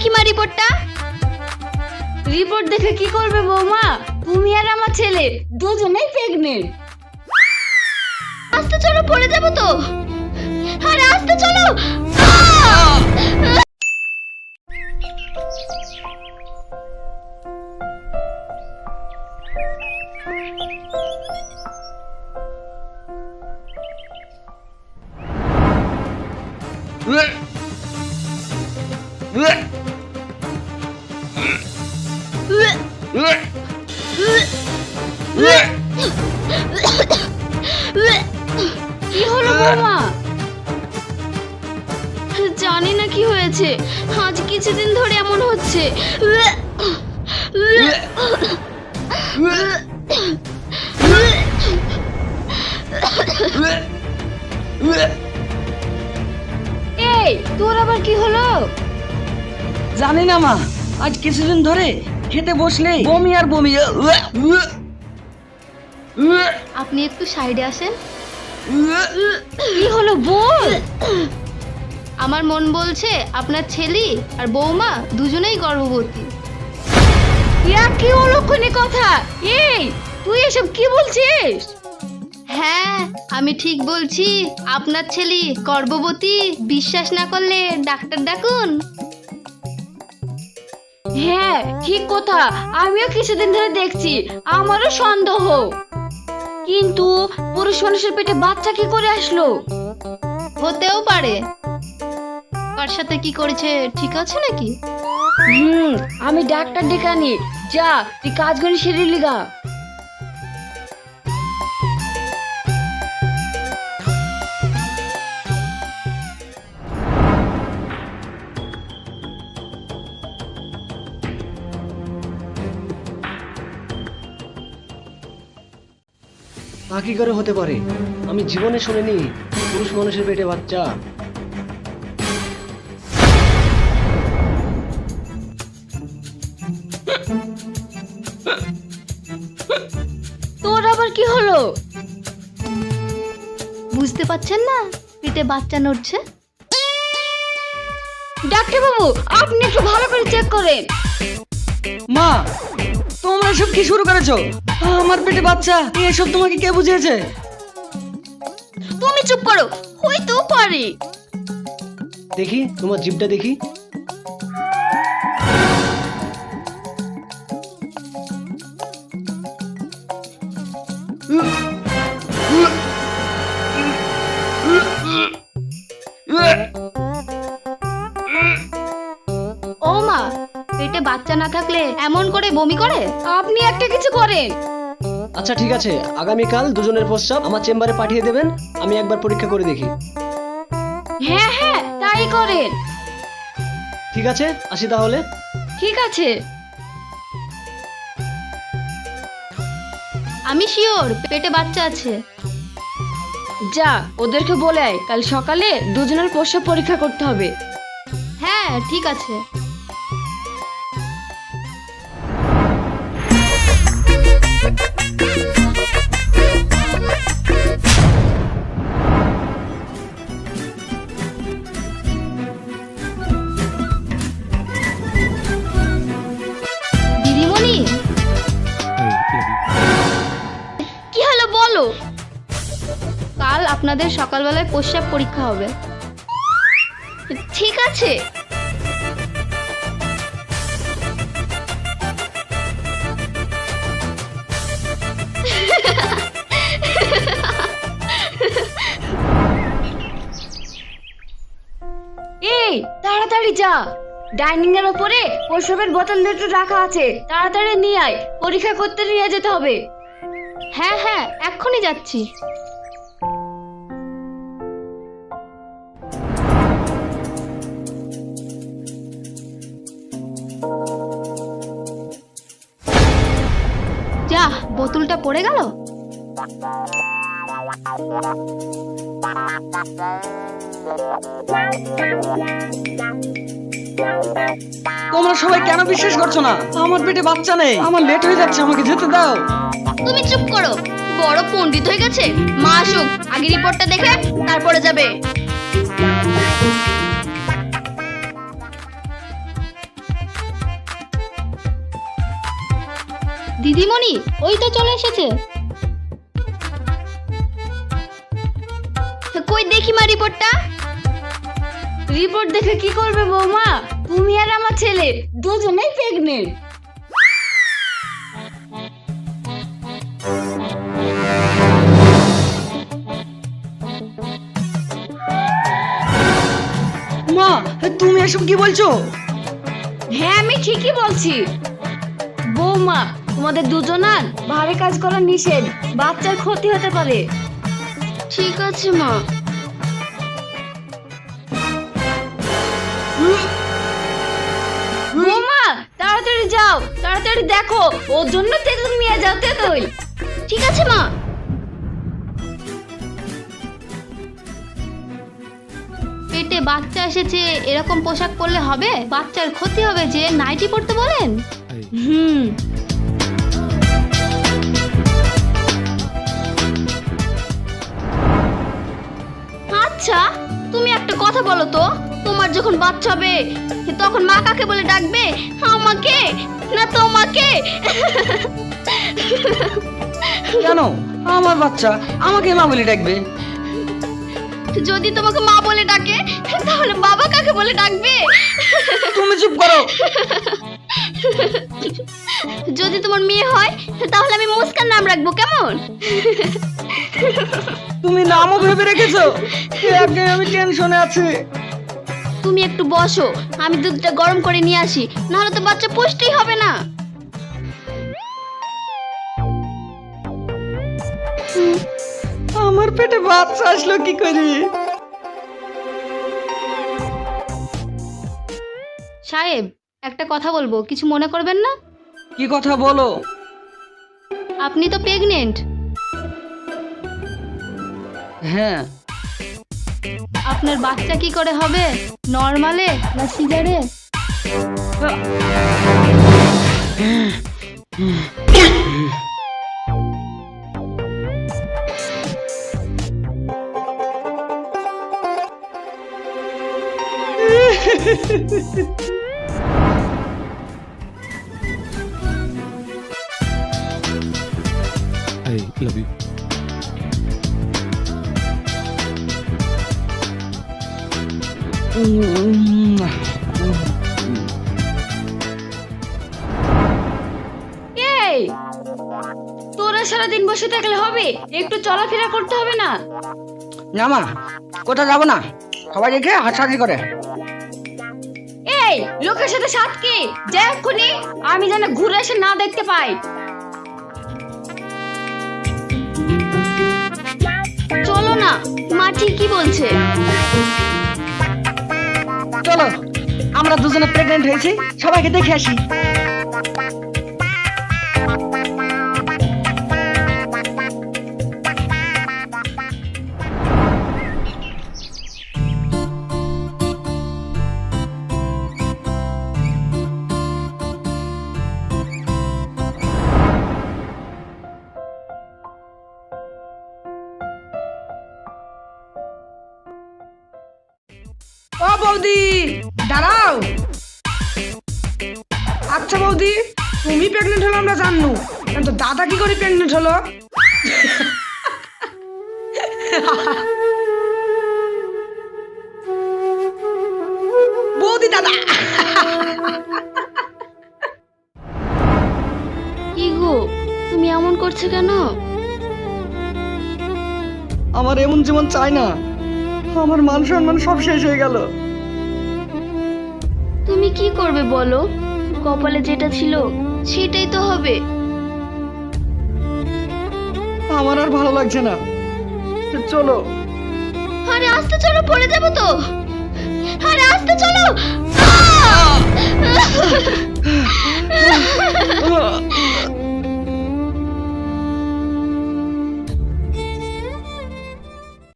দেখি মা রিপোর্টটা? রিপোর্ট দেখে কি করবে বৌমা? তুমি আর আমার ছেলে দুজনেই প্রেগনেন্ট আস্তে চলো পড়ে যাব তো। আর আস্তে চলো। জানি না কি হয়েছে। আজ কিছুদিন ধরে এমন হচ্ছে। এই তোর আবার কি হলো? জানি না মা আজ কিছুদিন ধরে খেতে বসলে বমি আর বমি। আপনি একটু সাইডে আসেন। কি হলো বল আমার মন বলছে আপনার ছেলে আর বৌমা দুজনেই গর্ভবতী। ইয়া কি অলক্ষণী কথা? এই তুই এসব কি বলছিস? হ্যাঁ আমি ঠিক বলছি আপনার ছেলে গর্ভবতী বিশ্বাস না করলে ডাক্তার ডাকুন। হ্যাঁ ঠিক কথা আমিও কিছুদিন ধরে দেখছি আমারও সন্দেহ। কিন্তু পুরুষ মানুষের পেটে বাচ্চা কি করে আসলো? হতেও পারে। কার সাথে কি করেছে ঠিক আছে নাকি? হুম আমি ডাক্তার ডেকে আনি। যা তুই কাজ করে সেরে লিগা তা কি করে হতে পারে? আমি জীবনে শুনিনি পুরুষ মানুষের পেটে বাচ্চা। তোর আবার কি হলো? বুঝতে পারছেন না? পেটে বাচ্চা নড়ছে? ডাক্তার বাবু আপনি একটু ভালো করে চেক করেন। মা তোমরা এসব কি শুরু করেছ? আমার পেটে বাচ্চা। এসব তোমাকে কে বুঝিয়েছে? তুমি চুপ করো হইতেও পারে। দেখি তোমার জিভটা দেখি। পেটে বাচ্চা না থাকলে এমন করে বমি করে? আপনি একটা কিছু করেন। আচ্ছা ঠিক আছে। আগামীকাল দুজনের প্রস্তাব আমার চেম্বারে পাঠিয়ে দেবেন আমি একবার পরীক্ষা করে দেখি। হ্যাঁ হ্যাঁ তাই করেন। ঠিক আছে আসি তাহলে। ঠিক আছে। আমি শিওর পেটে বাচ্চা আছে। যা ওদেরকে বলে আয় কাল সকালে দুজনের প্রস্রাব পরীক্ষা করতে হবে। হ্যাঁ ঠিক আছে। আপনাদের সকালবেলায় প্রস্রাব পরীক্ষা হবে। ঠিক আছে। এই তাড়াতাড়ি যা। ডাইনিং এর উপরে প্রসবের বোতল দুটো রাখা আছে। তাড়াতাড়ি নিয়ে আয় পরীক্ষা করতে নিয়ে যেতে হবে। হ্যাঁ হ্যাঁ এক্ষুনি যাচ্ছি। বোতলটা পড়ে গেল? তোমরা সবাই কেন বিশ্বাস করছ না? আমার পেটে বাচ্চা নেই। আমার লেট হয়ে যাচ্ছে আমাকে যেতে দাও। তুমি চুপ করো। বড় পণ্ডিত হয়ে গেছে? মা আসুক আগে রিপোর্টটা দেখে তারপরে যাবে। দিদিমণি ওই তো চলে এসেছে। কই দেখি মা রিপোর্টটা? রিপোর্ট দেখে কি করবে বৌমা? তুমি আর আমার ছেলে দুজনেই প্রেগনেন্ট মা তুমি এসব কি বলছো? হ্যাঁ আমি ঠিকই বলছি। বৌমা তোমাদের দুজনার ভারী কাজ করা নিষেধ। বাচ্চার ক্ষতি হতে পারে। ঠিক আছে মা। বৌমা তাড়াতাড়ি যাও। তাড়াতাড়ি দেখো। ওর জন্য তেঁতুল নিয়ে যাও তেঁতুল। ঠিক আছে মা। পেটে বাচ্চা এসেছে এরকম পোশাক পরলে হবে? বাচ্চার ক্ষতি হবে যে নাইটি পরতে বলেন? হুম। যখন বাচ্চা হবে তখন মা কাকে বলে ডাকবে? আমাকে? না তোমাকে? কেন আমার বাচ্চা আমাকে মা বলে ডাকবে। যদি তোমাকে মা বলে ডাকে তাহলে বাবা কাকে বলে ডাকবে? তুমি চুপ করো। যদি তোমার মেয়ে হয় তাহলে আমি মুস্কান নাম রাখব কেমন? তুমি নামও ভেবে রেখেছো। আগে আমি টেনশনে আছি। তুমি একটু বসো আমি দুধটা গরম করে নিয়ে আসি নাহলে তো বাচ্চা পুষ্টিই হবে না। আমার পেটে বাচ্চা আসলো কি করে? সাহেব একটা কথা বলব কিছু মনে করবেন না? কি কথা বলো? আপনি তো প্রেগনেন্ট হ্যাঁ। আপনার বাচ্চা কি করে হবে নর্মালে না সিজারে I love you. এই তোরা সারাদিন বসে থাকলে হবে একটু চলাফেরা করতে হবে না? না মা কোথাও যাব না। সবাই দেখে হাসাহাসি করে। এই লোকের সাথে সাথ কি? যা এক্ষুনি আমি যেন ঘুরে এসে না দেখতে পাই। চলো না মা ঠিকই বলছে। চলো আমরা দুজনে প্রেগনেন্ট হয়েছি সবাইকে দেখে আসি। বৌদি দাঁড়াও। আচ্ছা বৌদি তুমি প্রেগনেন্ট হলো আমরা জাননু। কিন্তু দাদা কি করে প্রেগনেন্ট হলো? বৌদি দাদা। কি গো তুমি এমন করছ কেন? আমার এমন জীবন চাই না। আমার মান সম্মান সব শেষ হয়ে গেল। কি করবে বলো? কপালে যেটা ছিল সেটাই তো হবে। আমার আর ভালো লাগছে না। চলো। আরে আস্তে চলো পড়ে যাব তো। আরে আস্তে চলো। আহ!